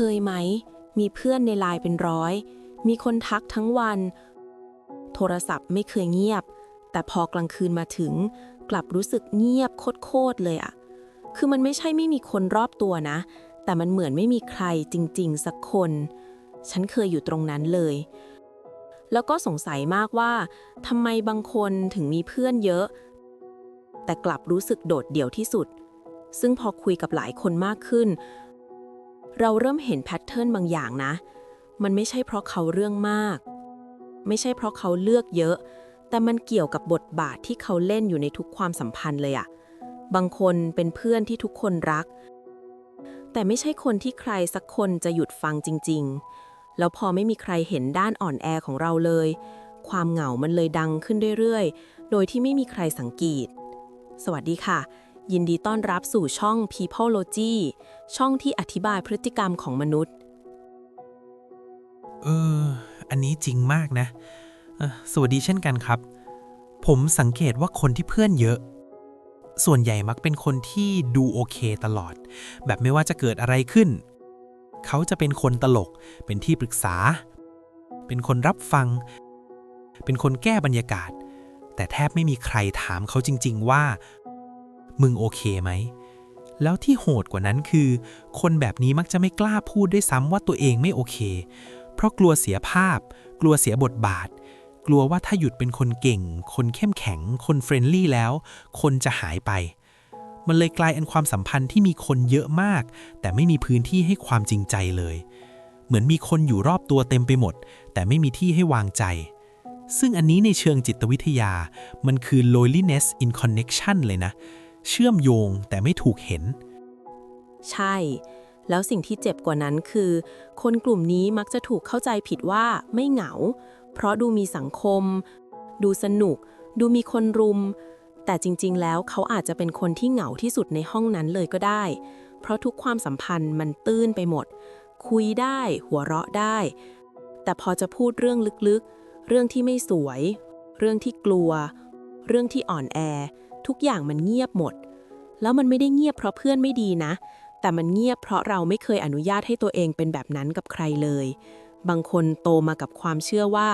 เคยไหม มีเพื่อนในไลน์เป็นร้อย มีคนทักทั้งวัน โทรศัพท์ไม่เคยเงียบ แต่พอกลางคืนมาถึง กลับรู้สึกเงียบโคตรเลยอะคือมันไม่ใช่ไม่มีคนรอบตัวนะ แต่มันเหมือนไม่มีใครจริง ๆ สักคน ฉันเคยอยู่ตรงนั้นเลย แล้วก็สงสัยมากว่าทำไมบางคนถึงมีเพื่อนเยอะ แต่กลับรู้สึกโดดเดี่ยวที่สุด ซึ่งพอคุยกับหลายคนมากขึ้น เราเริ่มเห็นแพทเทิร์นบางอย่างนะ มันไม่ใช่เพราะเขาเรื่องมาก ไม่ใช่เพราะเขาเลือกเยอะ แต่มันเกี่ยวกับบทบาทที่เขาเล่นอยู่ในทุกความสัมพันธ์เลยอะบางคนเป็นเพื่อนที่ทุกคนรัก แต่ไม่ใช่คนที่ใครสักคนจะหยุดฟังจริง ๆ แล้วพอไม่มีใครเห็นด้านอ่อนแอของเราเลย ความเหงามันเลยดังขึ้นเรื่อยๆ โดยที่ไม่มีใครสังเกต สวัสดีค่ะ ยินดีต้อนรับสู่ช่อง Peopleology ช่องที่อธิบายพฤติกรรมของมนุษย์ เออ อันนี้จริงมากนะ สวัสดีเช่นกันครับ ผมสังเกตว่าคนที่เพื่อนเยอะ ส่วนใหญ่มักเป็นคนที่ดูโอเคตลอด แบบไม่ว่าจะเกิดอะไรขึ้น เขาจะเป็นคนตลก เป็นที่ปรึกษา เป็นคนรับฟัง เป็นคนแก้บรรยากาศ แต่แทบไม่มีใครถามเขาจริง ๆ ว่า มึงโอเคไหม แล้วที่โหดกว่านั้นคือ คนแบบนี้มักจะไม่กล้าพูดด้วยซ้ำว่าตัวเองไม่โอเค เพราะกลัวเสียภาพ กลัวเสียบทบาท กลัวว่าถ้าหยุดเป็นคนเก่ง คนเข้มแข็ง คนเฟรนลี่แล้ว คนจะหายไป มันเลยกลายเป็นความสัมพันธ์ที่มีคนเยอะมาก แต่ไม่มีพื้นที่ให้ความจริงใจเลย เหมือนมีคนอยู่รอบตัวเต็มไปหมด แต่ไม่มีที่ให้วางใจซึ่งอันนี้ในเชิงจิตวิทยา มันคือ loneliness in connection เลยนะ เชื่อมโยงแต่ไม่ถูกเห็น ใช่ แล้วสิ่งที่เจ็บกว่านั้นคือ คนกลุ่มนี้มักจะถูกเข้าใจผิดว่าไม่เหงา เพราะดูมีสังคม ดูสนุก ดูมีคนรุม แต่จริง ๆ แล้วเขาอาจจะเป็นคนที่เหงาที่สุดในห้องนั้นเลยก็ได้ เพราะทุกความสัมพันธ์มันตื้นไปหมด คุยได้ หัวเราะได้ แต่พอจะพูดเรื่องลึกๆ เรื่องที่ไม่สวย เรื่องที่กลัว เรื่องที่อ่อนแอ ทุกอย่างมันเงียบหมด แล้วมันไม่ได้เงียบเพราะเพื่อนไม่ดีนะ แต่มันเงียบเพราะเราไม่เคยอนุญาตให้ตัวเองเป็นแบบนั้นกับใครเลย บางคนโตมากับความเชื่อว่า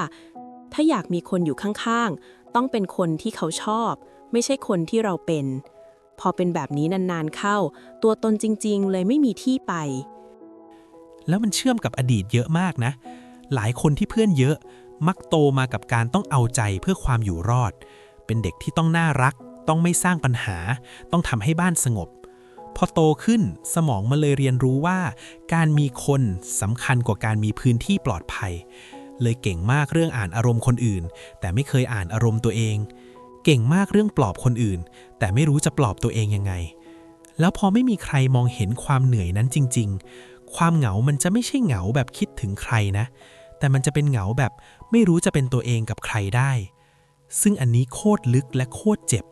ถ้าอยากมีคนอยู่ข้างๆ ต้องเป็นคนที่เขาชอบ ไม่ใช่คนที่เราเป็น พอเป็นแบบนี้นานๆเข้า ตัวตนจริงๆ เลยไม่มีที่ไป แล้วมันเชื่อมกับอดีตเยอะมากนะ หลายคนที่เพื่อนเยอะมักโตมากับการต้องเอาใจเพื่อความอยู่รอด เป็นเด็กที่ต้องน่ารัก ต้องไม่สร้างปัญหา ต้องทำให้บ้านสงบ พอโตขึ้นสมองมันเลยเรียนรู้ว่า การมีคนสำคัญกว่าการมีพื้นที่ปลอดภัย เลยเก่งมากเรื่องอ่านอารมณ์คนอื่น แต่ไม่เคยอ่านอารมณ์ตัวเอง เก่งมากเรื่องปลอบคนอื่น แต่ไม่รู้จะปลอบตัวเองยังไง แล้วพอไม่มีใครมองเห็นความเหนื่อยนั้นจริง ๆ ความเหงามันจะไม่ใช่เหงาแบบคิดถึงใครนะ แต่มันจะเป็นเหงาแบบไม่รู้จะเป็นตัวเองกับใครได้ ซึ่งอันนี้โคตรลึกและโคตรเจ็บ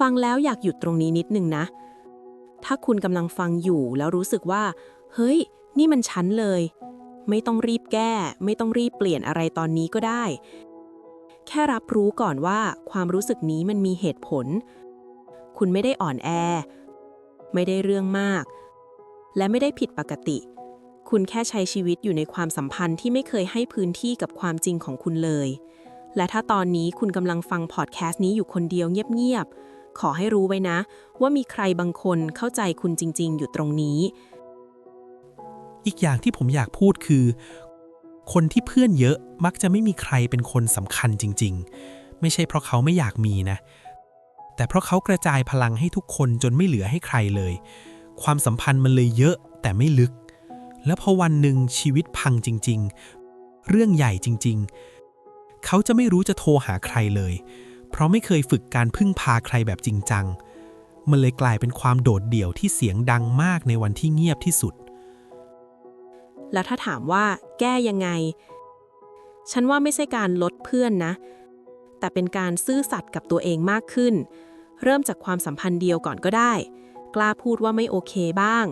ฟังแล้วอยากหยุดตรงนี้นิดนึงนะ ถ้าคุณกำลังฟังอยู่แล้วรู้สึกว่า เฮ้ย นี่มันฉันเลย ไม่ต้องรีบแก้ ไม่ต้องรีบเปลี่ยนอะไรตอนนี้ก็ได้ แค่รับรู้ก่อนว่าความรู้สึกนี้มันมีเหตุผล คุณไม่ได้อ่อนแอ ไม่ได้เรื่องมาก และไม่ได้ผิดปกติ คุณแค่ใช้ชีวิตอยู่ในความสัมพันธ์ที่ไม่เคยให้พื้นที่กับความจริงของคุณเลยและถ้าตอนนี้คุณกำลังฟังพอดแคสต์นี้อยู่คนเดียวเงียบๆ ขอให้รู้ไว้นะ ว่ามีใครบางคนเข้าใจคุณจริง ๆ อยู่ตรงนี้ อีกอย่างที่ผมอยากพูดคือ คนที่เพื่อนเยอะมักจะไม่มีใครเป็นคนสำคัญจริง ๆ ไม่ใช่เพราะเขาไม่อยากมีนะ แต่เพราะเขากระจายพลังให้ทุกคนจนไม่เหลือให้ใครเลย ความสัมพันธ์มันเลยเยอะแต่ไม่ลึก แล้วพอวันหนึ่งชีวิตพังจริง ๆ เรื่องใหญ่จริง ๆ เขาจะไม่รู้จะโทรหาใครเลย เพราะไม่เคยฝึกการพึ่งพาใครแบบจริงจัง มันเลยกลายเป็นความโดดเดี่ยวที่เสียงดังมากในวันที่เงียบที่สุด แล้วถ้าถามว่าแก้ยังไง ฉันว่าไม่ใช่การลดเพื่อนนะ แต่เป็นการซื่อสัตย์กับตัวเองมากขึ้น เริ่มจากความสัมพันธ์เดียวก่อนก็ได้ กล้าพูดว่าไม่โอเคบ้าง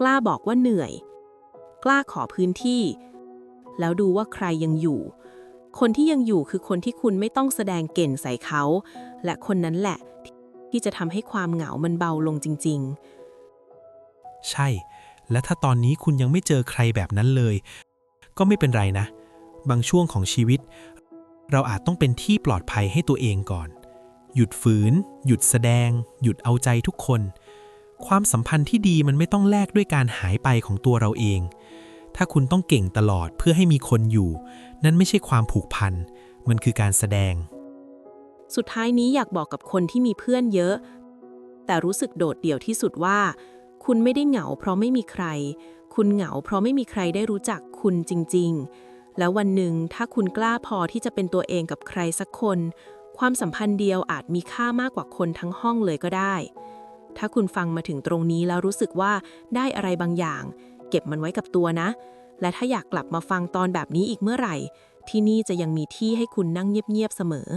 กล้าบอกว่าเหนื่อย กล้าขอพื้นที่ แล้วดูว่าใครยังอยู่ คนที่ยังอยู่คือคนที่คุณไม่ต้องแสดงเก่งใส่เขา และคนนั้นแหละ ที่จะทำให้ความเหงามันเบาลงจริง ๆ ใช่ และถ้าตอนนี้คุณยังไม่เจอใครแบบนั้นเลย ก็ไม่เป็นไรนะ บางช่วงของชีวิต เราอาจต้องเป็นที่ปลอดภัยให้ตัวเองก่อน หยุดฝืน หยุดแสดง หยุดเอาใจทุกคน ความสัมพันธ์ที่ดีมันไม่ต้องแลกด้วยการหายไปของตัวเราเอง ถ้าคุณต้องเก่งตลอดเพื่อให้มีคนอยู่ นั่นไม่ใช่ความผูกพัน มันคือการแสดง สุดท้ายนี้อยากบอกกับคนที่มีเพื่อนเยอะ แต่รู้สึกโดดเดี่ยวที่สุดว่า คุณไม่ได้เหงาเพราะไม่มีใคร คุณเหงาเพราะไม่มีใครได้รู้จักคุณจริง ๆ แล้ววันหนึ่งถ้าคุณกล้าพอที่จะเป็นตัวเองกับใครสักคน ความสัมพันธ์เดียวอาจมีค่ามากกว่าคนทั้งห้องเลยก็ได้ถ้าคุณฟังมาถึงตรงนี้แล้วรู้สึกว่าได้อะไรบางอย่าง เก็บมันไว้กับตัวนะ และถ้าอยากกลับมาฟังตอนแบบนี้อีกเมื่อไหร่ ที่นี่จะยังมีที่ให้คุณนั่งเงียบๆเสมอ